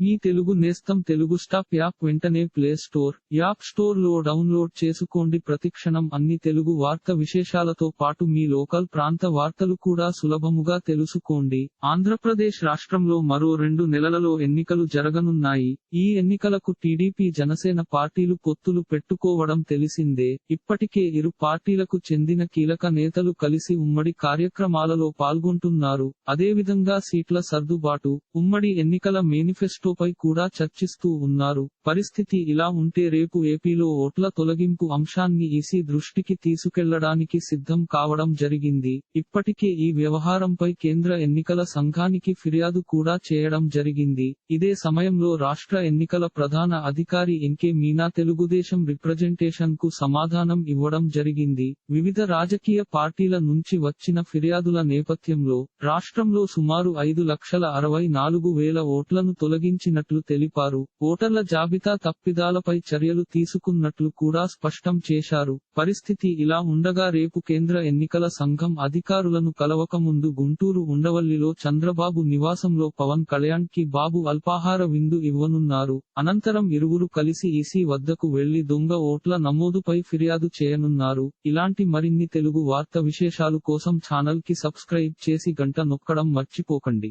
మీ తెలుగు నేస్తం Telugu stop app వెంటనే play store app స్టోర్లో డౌన్లోడ్ చేసుకోండి. ప్రతిక్షణం అన్ని తెలుగు వార్త విశేషాలతో పాటు మీ లోకల్ ప్రాంత వార్తలు కూడా సులభముగా తెలుసుకోండి. ఆంధ్రప్రదేశ్ రాష్ట్రంలో మరో రెండు నెలలలో ఎన్నికలు జరగనున్నాయి. ఈ ఎన్నికలకు టీడీపీ జనసేన పార్టీలు పొత్తులు పెట్టుకోవడం తెలిసిందే. ఇప్పటికే ఇరు పార్టీలకు చెందిన కీలక నేతలు కలిసి ఉమ్మడి కార్యక్రమాలలో పాల్గొంటున్నారు. అదేవిధంగా సీట్ల సర్దుబాటు ఉమ్మడి ఎన్నికల మేనిఫెస్టో మేనిఫెస్టోపై కూడా చర్చిస్తూ ఉన్నారు. పరిస్థితి ఇలా ఉంటే రేపు ఏపీలో ఓట్ల తొలగింపు అంశాన్ని ఈసీ దృష్టికి తీసుకెళ్ళడానికి సిద్ధం కావడం జరిగింది. ఇప్పటికే ఈ వ్యవహారంపై కేంద్ర ఎన్నికల సంఘానికి ఫిర్యాదు కూడా చేయడం జరిగింది. ఇదే సమయంలో రాష్ట్ర ఎన్నికల ప్రధాన అధికారి ఎన్కే మీనా తెలుగుదేశం రిప్రజెంటేషన్కు సమాధానం ఇవ్వడం జరిగింది. వివిధ రాజకీయ పార్టీల నుంచి వచ్చిన ఫిర్యాదుల నేపథ్యంలో రాష్ట్రంలో సుమారు ఐదు లక్షల అరవై నాలుగు వేల ఓట్లను ప్రకటించినట్లు తెలిపారు. ఓటర్ల జాబితా తప్పిదాలపై చర్యలు తీసుకున్నట్లు కూడా స్పష్టం చేశారు. పరిస్థితి ఇలా ఉండగా రేపు కేంద్ర ఎన్నికల సంఘం అధికారులను కలవకముందు గుంటూరు ఉండవల్లిలో చంద్రబాబు నివాసంలో పవన్ కళ్యాణ్కి బాబు అల్పాహార విందు ఇవ్వనున్నారు. అనంతరం ఇరువురు కలిసి ఈసీ వద్దకు వెళ్ళి దొంగ ఓట్ల నమోదుపై ఫిర్యాదు చేయనున్నారు. ఇలాంటి మరిన్ని తెలుగు వార్త విశేషాలు కోసం ఛానల్కి సబ్స్క్రైబ్ చేసి గంట నొక్కడం మర్చిపోకండి.